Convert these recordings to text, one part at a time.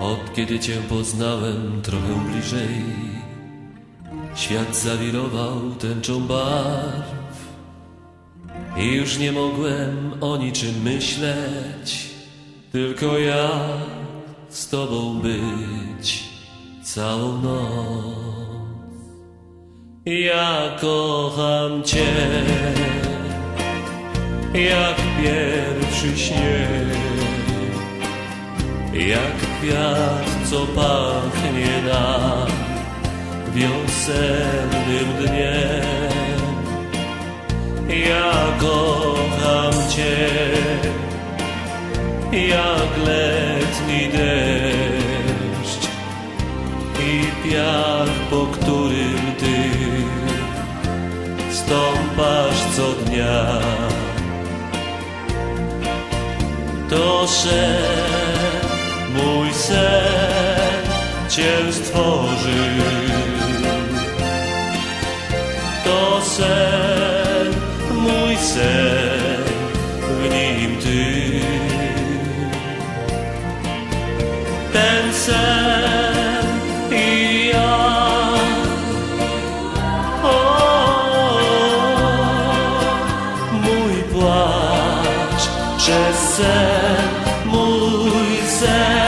Od kiedy cię poznałem trochę bliżej, świat zawirował tęczą barw. I już nie mogłem o niczym myśleć, tylko ja z tobą być całą noc. Ja kocham cię, jak pierwszy śnieg. Jak kwiat, co pachnie nam wiosennym dniem. Ja kocham Cię, jak letni deszcz i piach, po którym Ty stąpasz co dnia. To sen, sen, muy sen benimdin Ben sen iya oh, oh, muy plać, że sen, muy sen.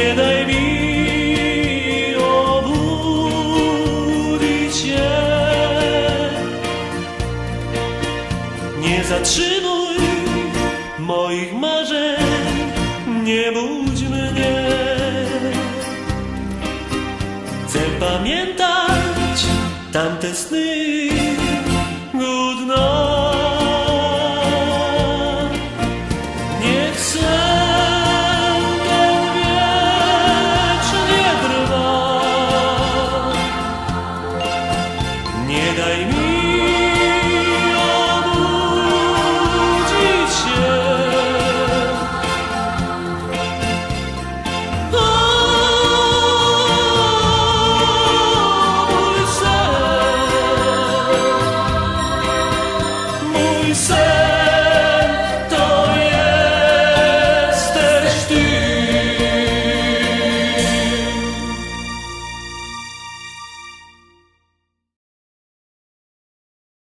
Nie daj mi obudzić się. Nie zatrzymuj moich marzeń, nie budź mnie. Chcę pamiętać tamte sny. Nie daj